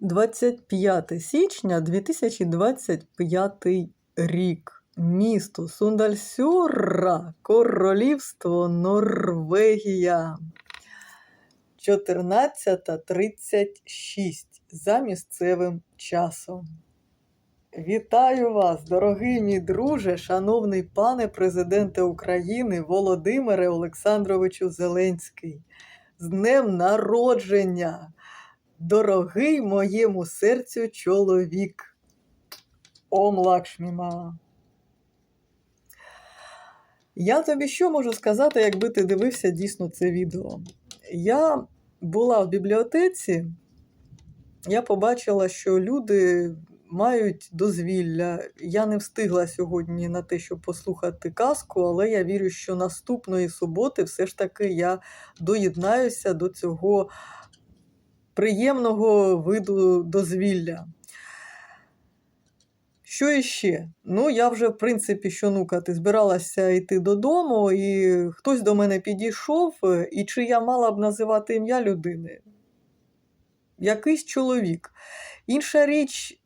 25 січня 2025 рік. Місто Сундальсьорра, Королівство Норвегія. 14.36 за місцевим часом. Вітаю вас, дорогий мій друже, шановний пане президенте України Володимире Олександровичу Зеленський. З днем народження! Дорогий моєму серцю чоловік. Ом Лакшміма. Я тобі що можу сказати, якби ти дивився дійсно це відео? Я була в бібліотеці, я побачила, що люди мають дозвілля. Я не встигла сьогодні на те, щоб послухати казку, але я вірю, що наступної суботи все ж таки я доєднаюся до цього приємного виду дозвілля. Що іще? Ну, я вже, в принципі, що нукати, збиралася йти додому, і хтось до мене підійшов, і чи я мала б називати ім'я людини? Якийсь чоловік. Інша річ,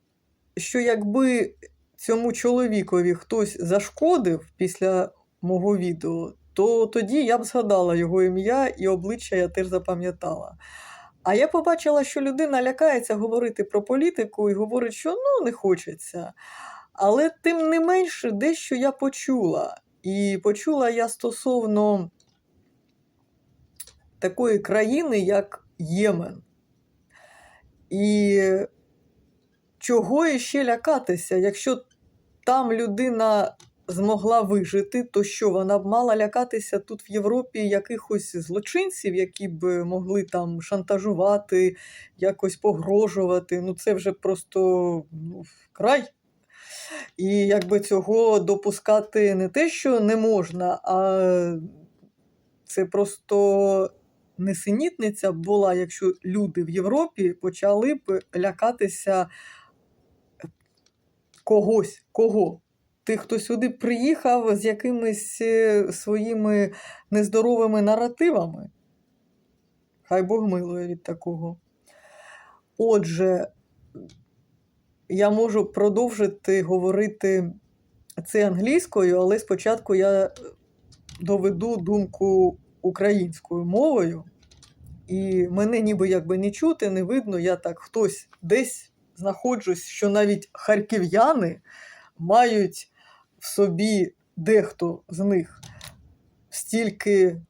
що якби цьому чоловікові хтось зашкодив після мого відео, то тоді я б згадала його ім'я і обличчя я теж запам'ятала. А я побачила, що людина лякається говорити про політику і говорить, що ну не хочеться. Але тим не менше, дещо я почула. І почула я стосовно такої країни, як Ємен. І чого іще лякатися? Якщо там людина змогла вижити, то що вона б мала лякатися тут в Європі якихось злочинців, які б могли там шантажувати, якось погрожувати. Ну це вже просто ну, край. І якби цього допускати не те, що не можна, а це просто несенітниця була, якщо люди в Європі почали б лякатися когось, кого? Тих, хто сюди приїхав з якимись е, своїми нездоровими наративами. Хай Бог милує від такого. Отже, я можу продовжити говорити це англійською, але спочатку я доведу думку українською мовою, і мене ніби якби не чути, не видно, я так хтось десь знаходжусь, що навіть харків'яни мають в собі дехто з них стільки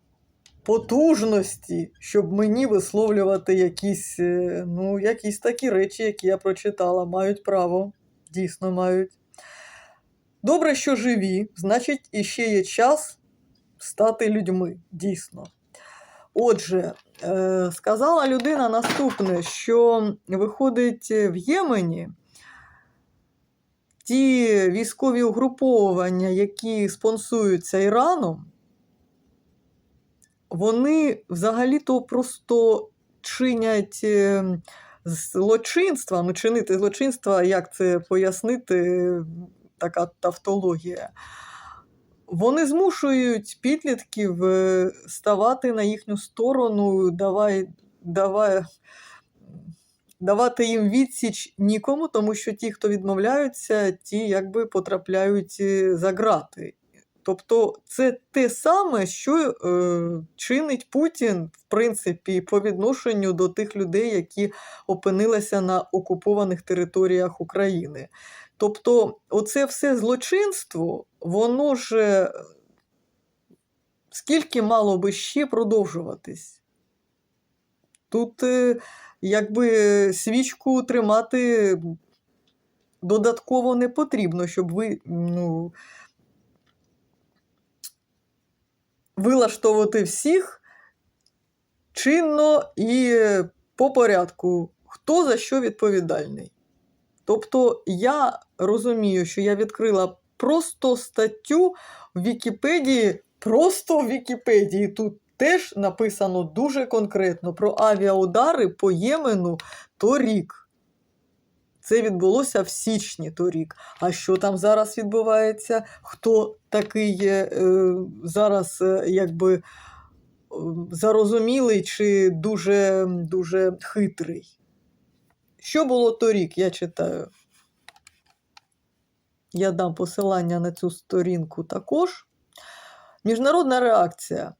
потужності, щоб мені висловлювати якісь, е, ну, якісь такі речі, які я прочитала, мають право, дійсно мають. Добре, що живі, значить, іще є час стати людьми, дійсно. Отже, е, сказала людина наступне, що виходить в Ємені ті військові угруповування, які спонсуються Іраном, вони взагалі-то просто чинять е, злочинства, ну чинити злочинства, як це пояснити, така тавтологія. Вони змушують підлітків е, ставати на їхню сторону, давай, давай, давати їм відсіч нікому, тому що ті, хто відмовляються, ті якби потрапляють е, за грати. Тобто це те саме, що е, чинить Путін, в принципі, по відношенню до тих людей, які опинилися на окупованих територіях України. Тобто, оце все злочинство, воно ж е, скільки мало би ще продовжуватись? Тут, е, якби свічку тримати додатково не потрібно, щоб ви ну, вилаштовувати всіх чинно і по порядку, хто за що відповідальний. Тобто я розумію, що я відкрила просто статтю в Вікіпедії, просто в Вікіпедії. Тут теж написано дуже конкретно про авіаудари по Ємену торік. Це відбулося в січні торік. А що там зараз відбувається? Хто такий е, зараз е, якби е, зарозумілий чи дуже, дуже хитрий? Що було торік, я читаю. Я дам посилання на цю сторінку також. Міжнародна реакція.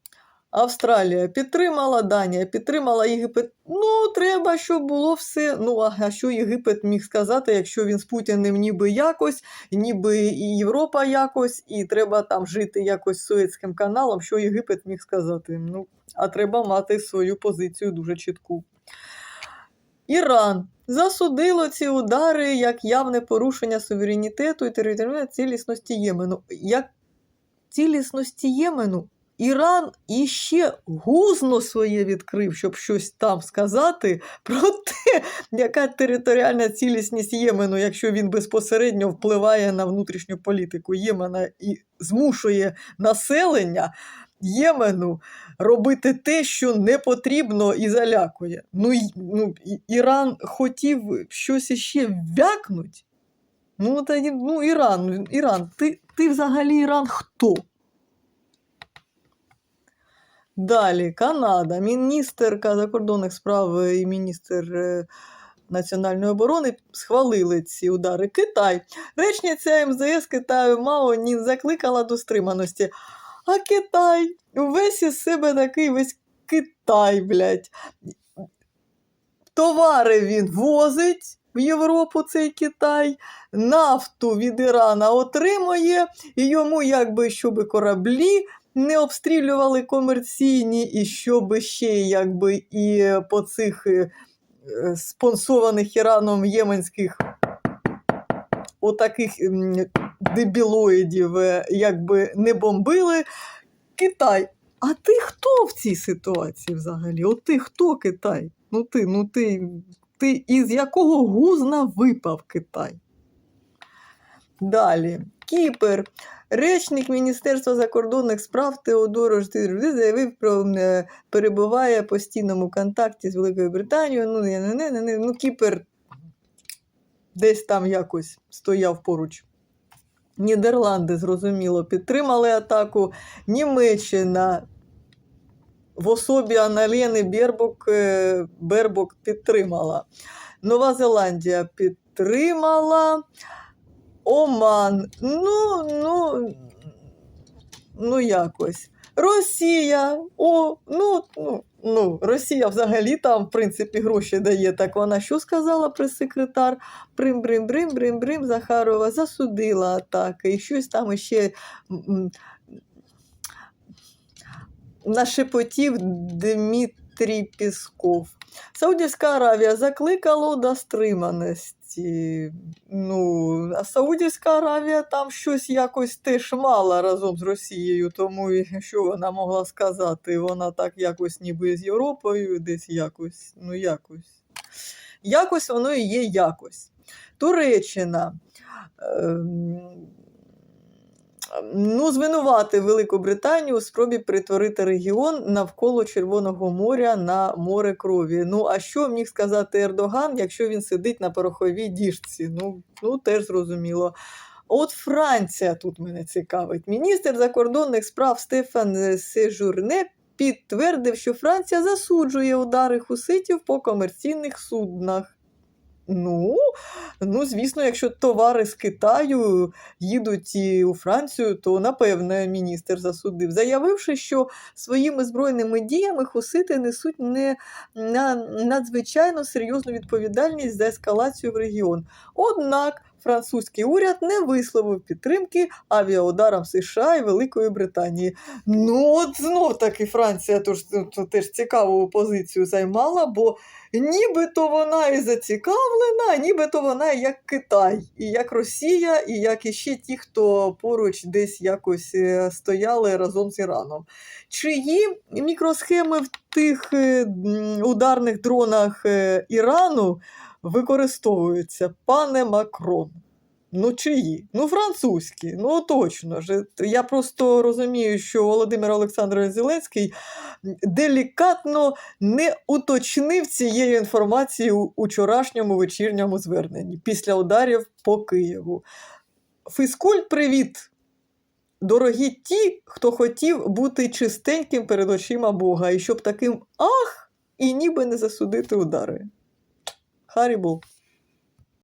Австралія підтримала, Данія підтримала Єгипет. Ну, треба, щоб було все. Ну, а що Єгипет міг сказати, якщо він з Путіним ніби якось, ніби і Європа якось, і треба там жити якось з Суецьким каналом, що Єгипет міг сказати? Ну, а треба мати свою позицію дуже чітку. Іран засудило ці удари як явне порушення суверенітету і територіальної цілісності Ємену. Як цілісності Ємену Іран іще гузно своє відкрив, щоб щось там сказати про те, яка територіальна цілісність Ємену, якщо він безпосередньо впливає на внутрішню політику Ємена і змушує населення Ємену робити те, що не потрібно і залякує. Ну, ну Іран хотів щось іще вякнуть. Ну, тоді, ну, Іран, Іран, ти, ти взагалі Іран хто? Далі, Канада, міністерка закордонних справ і міністр е, національної оборони схвалили ці удари. Китай. Речниця МЗС Китаю Мао Нін закликала до стриманості. А Китай увесь із себе такий весь Китай, блядь. Товари він возить в Європу цей Китай, нафту від Ірана отримує, і йому якби щоб кораблі не обстрілювали комерційні, і щоб ще якби і по цих е, е, спонсованих Іраном єменських отаких дебілоїдів е, якби не бомбили. Китай. А ти хто в цій ситуації взагалі? От ти хто Китай? Ну ти, ну ти, ти із якого гузна випав Китай? Далі. Кіпр. Речник Міністерства закордонних справ Теодоро Ждир заявив про е, перебуває в постійному контакті з Великою Британією. Ну, не, не, не, не, ну Кіпр десь там якось стояв поруч. Нідерланди, зрозуміло, підтримали атаку. Німеччина в особі Аналєни Бербок, е, Бербок підтримала. Нова Зеландія підтримала. Оман. Ну, ну, ну якось. Росія. О, ну, ну, ну, Росія взагалі там, в принципі, гроші дає. Так вона що сказала прес-секретар? Брим-брим-брим-брим-брим Захарова засудила атаки. І щось там м, нашепотів Дмитрій Пісков. Саудівська Аравія закликала до стриманості. Ну, а Саудівська Аравія там щось якось теж мала разом з Росією, тому що вона могла сказати? Вона так якось ніби з Європою, десь якось, ну якось. Якось воно і є якось. Туреччина. Ну, звинувати Велику Британію у спробі перетворити регіон навколо Червоного моря на море крові. Ну, а що міг сказати Ердоган, якщо він сидить на пороховій діжці? Ну, ну теж зрозуміло. От Франція тут мене цікавить. Міністр закордонних справ Стефан Сежурне підтвердив, що Франція засуджує удари хуситів по комерційних суднах. Ну, ну, звісно, якщо товари з Китаю їдуть і у Францію, то напевне міністр засудив, заявивши, що своїми збройними діями хусити несуть не на надзвичайно серйозну відповідальність за ескалацію в регіон. Однак французький уряд не висловив підтримки авіаударам США і Великої Британії. Ну, от знов таки Франція тож, то, теж цікаву позицію займала, бо нібито вона і зацікавлена, нібито вона як Китай, і як Росія, і як іще ті, хто поруч десь якось е, стояли разом з Іраном. Чиї мікросхеми в тих е, ударних дронах е, Ірану використовуються, пане Макрон? Ну, чиї? Ну, французькі, ну точно ж. Я просто розумію, що Володимир Олександрович Зеленський делікатно не уточнив цієї інформації у вчорашньому вечірньому зверненні після ударів по Києву. Фізкульт, привіт! Дорогі ті, хто хотів бути чистеньким перед очима Бога, і щоб таким ах, і ніби не засудити удари. Haribo.